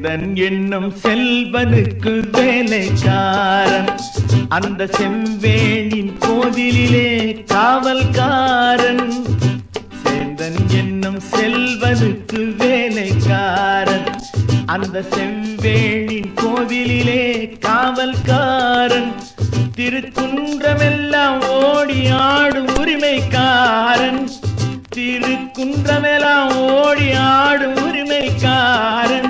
சேந்தன் என்னும் செல்வனுக்கு வேலைக்காரன். அந்த செவ்வேளின் கோதிலே காவல்காரன். சேந்தன் என்னும் செல்வனுக்கு வேலைக்காரன். அந்த செவ்வேளின் கோவிலிலே காவல்காரன். திருக்குன்றமெல்லாம் ஓடி ஆடும் உரிமைக்காரன். திருக்குன்றமெல்லாம் ஓடி ஆடும் உரிமைக்காரன்.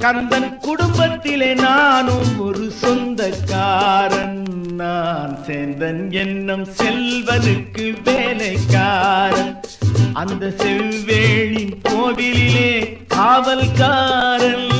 கந்தன் குடும்பத்திலே நானும் ஒரு சொந்தக்காரன். நான் சேந்தன் என்னும் செல்வனுக்கு வேலைக்காரன். அந்த செவ்வேளின் கோவிலிலே காவல்காரன்.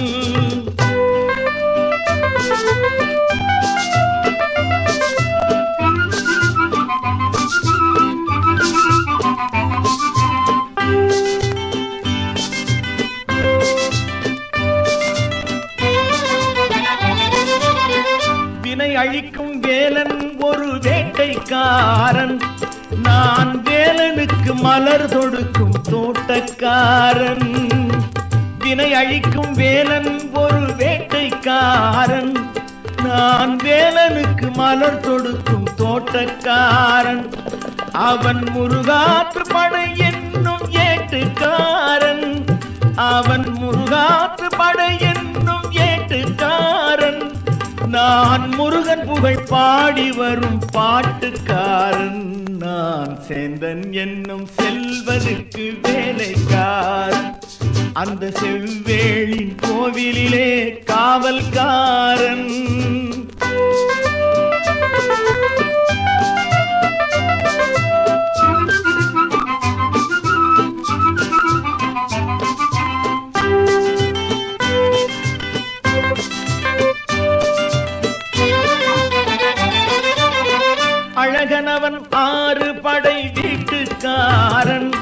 அழிக்கும் வேலன் ஒரு வேட்டைக்காரன். நான் வேலனுக்கு மலர் தொடுக்கும் தோட்டக்காரன். வினை அழிக்கும் வேலன் ஒரு வேட்டைக்காரன். நான் வேலனுக்கு மலர் தொடுக்கும் தோட்டக்காரன். அவன் முருகாற்று படை என்னும் ஏட்டுக்காரன். அவன் முருகா நான் முருகன் புகழ் பாடி வரும் பாட்டுக்காரன். நான் சேந்தன் என்னும் செல்வனுக்கு வேலைக்காரன். அந்த செவ்வேளின் கோவிலிலே காவல்காரன். அழகனவன் ஆறு படை வீட்டுக்காரன்.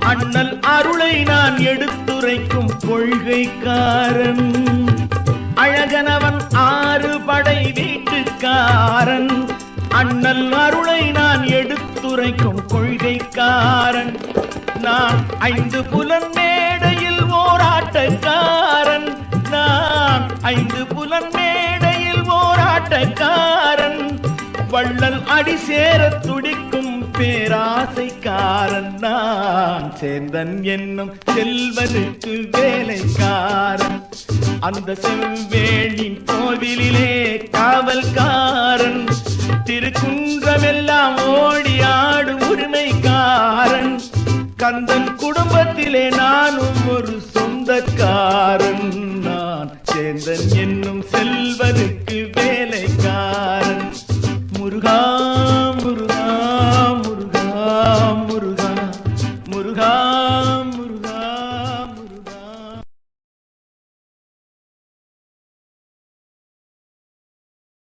அண்ணல் அருளை நான் எடுத்துரைக்கும் கொள்கைக்காரன். அழகனவன் ஆறு படை வீட்டுக்காரன். அண்ணல் அருளை நான் எடுத்துரைக்கும் கொள்கைக்காரன். நான் ஐந்து புலன் மேடையில் ஓராட்டக்காரன். நான் ஐந்து வள்ளல் அடி சேர துடிக்கும் பேராசைக்காரன் நான். சேந்தன் என்னும் செல்வனுக்கு வேலைக்காரன். அந்த செவ்வேளின் கோவிலிலே காவல்காரன். திருக்குன்றமெல்லாம் ஓடி ஆடும் உரிமைக்காரன். கந்தன் குடும்பத்திலே நானும் ஒரு சொந்தக்காரன். நான் சேந்தன் என்னும் செல்வனுக்கு வேலை